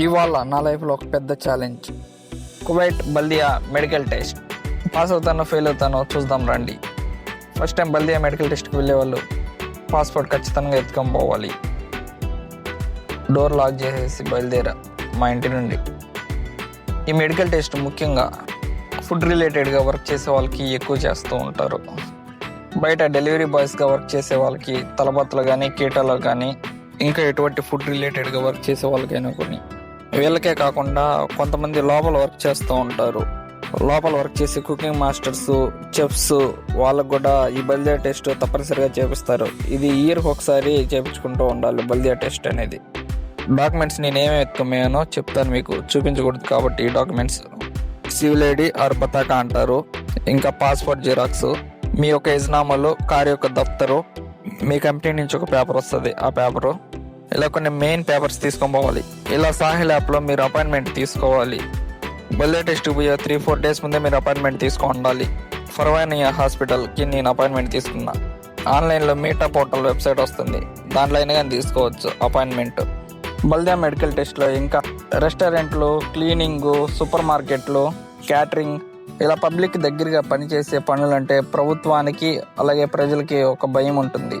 ఇవాళ నా లైఫ్లో ఒక పెద్ద ఛాలెంజ్ కువైట్ బల్దియా మెడికల్ టెస్ట్ పాస్ అవుతానో ఫెయిల్ అవుతానో చూద్దాం రండి. ఫస్ట్ టైం బల్దియా మెడికల్ టెస్ట్కి వెళ్ళే వాళ్ళు పాస్పోర్ట్ ఖచ్చితంగా ఎత్తుకొని పోవాలి. డోర్ లాక్ చేసేసి బయలుదేరా మా ఇంటి నుండి. ఈ మెడికల్ టెస్ట్ ముఖ్యంగా ఫుడ్ రిలేటెడ్గా వర్క్ చేసే వాళ్ళకి ఎక్కువ చేస్తూ ఉంటారు. బయట డెలివరీ బాయ్స్గా వర్క్ చేసే వాళ్ళకి తలబత్తలు కానీ కీటలు కానీ ఇంకా ఎటువంటి ఫుడ్ రిలేటెడ్గా వర్క్ చేసే వాళ్ళకైనా కొన్ని వీళ్ళకే కాకుండా కొంతమంది లోపల వర్క్ చేస్తూ ఉంటారు. లోపల వర్క్ చేసే కుకింగ్ మాస్టర్స్ చెఫ్స్ వాళ్ళకు కూడా ఈ బల్దియా టెస్ట్ తప్పనిసరిగా చేపిస్తారు. ఇది ఇయర్కి ఒకసారి చేపించుకుంటూ ఉండాలి బల్దియా టెస్ట్ అనేది. డాక్యుమెంట్స్ నేను ఏమేమి ఎత్తుకున్నానో చెప్తాను మీకు. చూపించకూడదు కాబట్టి ఈ డాక్యుమెంట్స్ సివిల్ ఐడి ఆర్ పతాక అంటారు. ఇంకా పాస్పోర్ట్ జిరాక్స్ మీ యొక్క యజనామాలు కార్ యొక్క దఫ్తరు మీ కంపెనీ నుంచి ఒక పేపర్ వస్తుంది. ఆ పేపరు ఇలా కొన్ని మెయిన్ పేపర్స్ తీసుకొని పోవాలి. ఇలా సాహిల్ యాప్లో మీరు అపాయింట్మెంట్ తీసుకోవాలి. బుల్లెట్ టెస్ట్ పోయే త్రీ ఫోర్ డేస్ ముందే మీరు అపాయింట్మెంట్ తీసుకొని ఉండాలి. ఫర్వానియా హాస్పిటల్కి నేను అపాయింట్మెంట్ తీసుకున్నా. ఆన్లైన్లో మీటా పోర్టల్ వెబ్సైట్ వస్తుంది. దాంట్లో అయినా కానీ తీసుకోవచ్చు అపాయింట్మెంట్ బల్దియా మెడికల్ టెస్ట్లో ఇంకా రెస్టారెంట్లు క్లీనింగ్ సూపర్ మార్కెట్లు క్యాటరింగ్ ఇలా పబ్లిక్ దగ్గరగా పనిచేసే పనులంటే ప్రభుత్వానికి అలాగే ప్రజలకి ఒక భయం ఉంటుంది.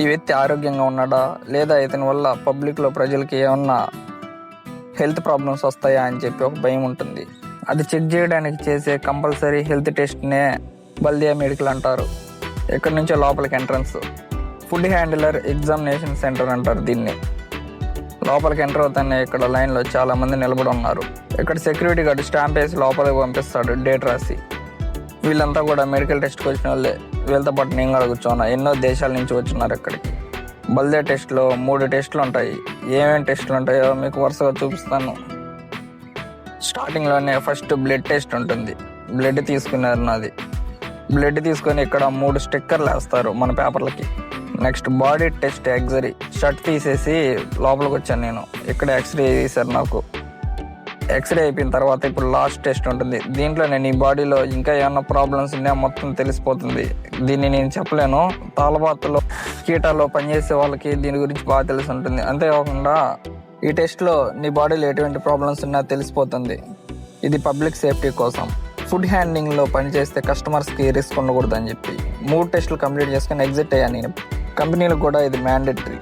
ఈ వ్యక్తి ఆరోగ్యంగా ఉన్నాడా? లేదా ఇతని వల్ల పబ్లిక్లో ప్రజలకి ఏమన్నా హెల్త్ ప్రాబ్లమ్స్ వస్తాయా అని చెప్పి ఒక భయం ఉంటుంది. అది చెక్ చేయడానికి చేసే కంపల్సరీ హెల్త్ టెస్ట్నే బల్దియా మెడికల్ అంటారు. ఎక్కడి నుంచో లోపలికి entrance. Food handler examination centre అంటారు దీన్ని. లోపలికి ఎంటర్ అవుతానే ఇక్కడ లైన్లో చాలామంది నిలబడి ఉన్నారు. ఇక్కడ సెక్యూరిటీ గార్డు స్టాంప్ వేసి లోపలికి పంపిస్తాడు డేట్ రాసి. వీళ్ళంతా కూడా మెడికల్ టెస్ట్కి వచ్చిన వాళ్ళే. వీళ్ళతో పాటు నేను కూడా కూర్చోన్నా ఎన్నో దేశాల నుంచి వచ్చినారు ఇక్కడికి బల్దే టెస్ట్లో మూడు టెస్టులు ఉంటాయి. ఏమేమి టెస్టులు ఉంటాయో మీకు వరుసగా చూపిస్తాను. స్టార్టింగ్లోనే ఫస్ట్ బ్లడ్ టెస్ట్ ఉంటుంది. బ్లడ్ తీసుకున్నారు నాది. బ్లడ్ తీసుకొని ఇక్కడ మూడు స్టిక్కర్లు వేస్తారు మన పేపర్లకి నెక్స్ట్ బాడీ టెస్ట్ ఎగ్జరీ షర్ట్ తీసేసి లోపలికి వచ్చాను నేను. ఇక్కడ ఎక్స్రే తీశారు నాకు. ఎక్స్రే అయిపోయిన తర్వాత ఇప్పుడు లాస్ట్ టెస్ట్ ఉంటుంది. దీంట్లో నేను ఈ బాడీలో ఇంకా ఏమైనా ప్రాబ్లమ్స్ ఉన్నాయో మొత్తం తెలిసిపోతుంది. దీన్ని నేను చెప్పలేను. తాళబాతులో కీటాలో పనిచేసే వాళ్ళకి దీని గురించి బాగా తెలిసి ఉంటుంది. అంతేకాకుండా ఈ టెస్ట్లో నీ బాడీలో ఎటువంటి ప్రాబ్లమ్స్ ఉన్నాయో తెలిసిపోతుంది. ఇది పబ్లిక్ సేఫ్టీ కోసం. ఫుడ్ హ్యాండ్లింగ్లో పనిచేస్తే కస్టమర్స్కి రిస్క్ ఉండకూడదు అని చెప్పి. మూడు టెస్టులు కంప్లీట్ చేసుకొని ఎగ్జిట్ అయ్యాను నేను. కంపెనీలకు కూడా ఇది మ్యాండేటరీ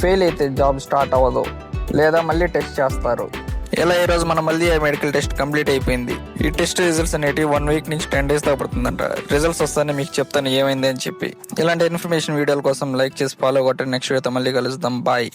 ఫెయిల్ అయితే జాబ్ స్టార్ట్ అవ్వదు. లేదా మళ్ళీ టెస్ట్ చేస్తారు. ఇలా రోజు మన మళ్ళీ మెడికల్ టెస్ట్ కంప్లీట్ అయిపోయింది? ఈ టెస్ట్ రిజల్ట్స్ అనేటివి వన్ వీక్ నుంచి టెన్ డేస్ దాకా పడుతుందంట. రిజల్ట్స్ వస్తానే మీకు చెప్తాను ఏమైంది అని చెప్పి. ఇలాంటి ఇన్ఫర్మేషన్ వీడియోల కోసం లైక్ చేసి ఫాలో కొట్టండి. నెక్స్ట్ వీడియోతో మళ్ళీ కలుద్దాం. బాయ్